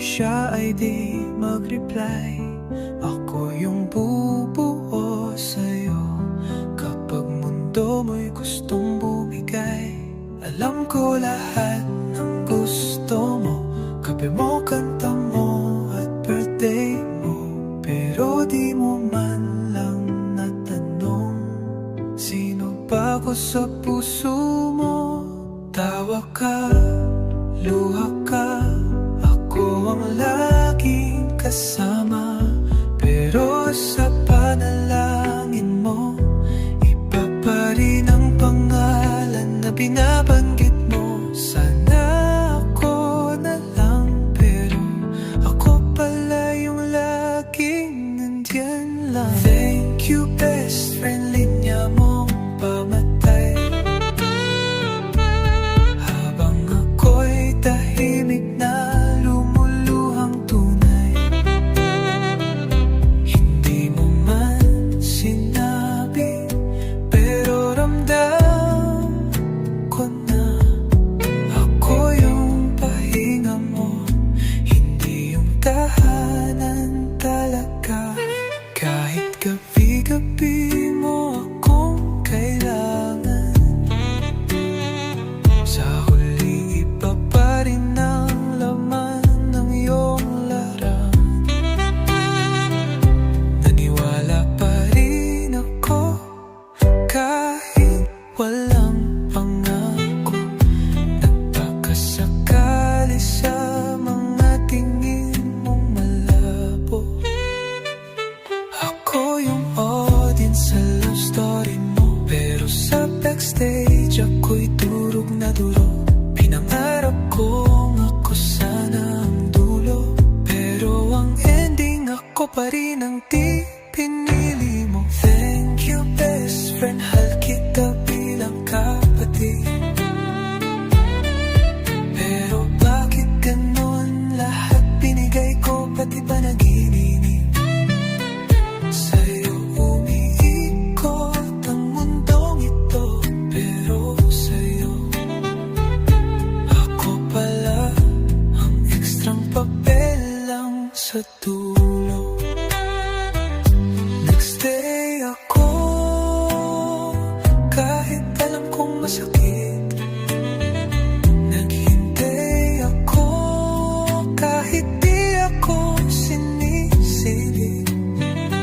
siya ay di mag-reply Ako yung bubuo sa'yo. Kapag mundo mo'y gustong bumigay Alam ko lahat ng gusto mo. Kape mo, kanta mo at birthday mo. Pero di mo man lang natanong Sino ba ko sa puso mo? Tawa ka, luha ka laging kasama Pero sa panalangin mo Iba pa rin ang pangalan na binabanggit mo. Sana ako na lang Pero ako pala yung laging nandyan lang. Thank you best friend backstage ako'y durog na durog Pinangarap kong ako sana ang dulo. Pero ang ending ako pa rin ang di sa dulo. Nagstay ako. Kahit alam kong masakit.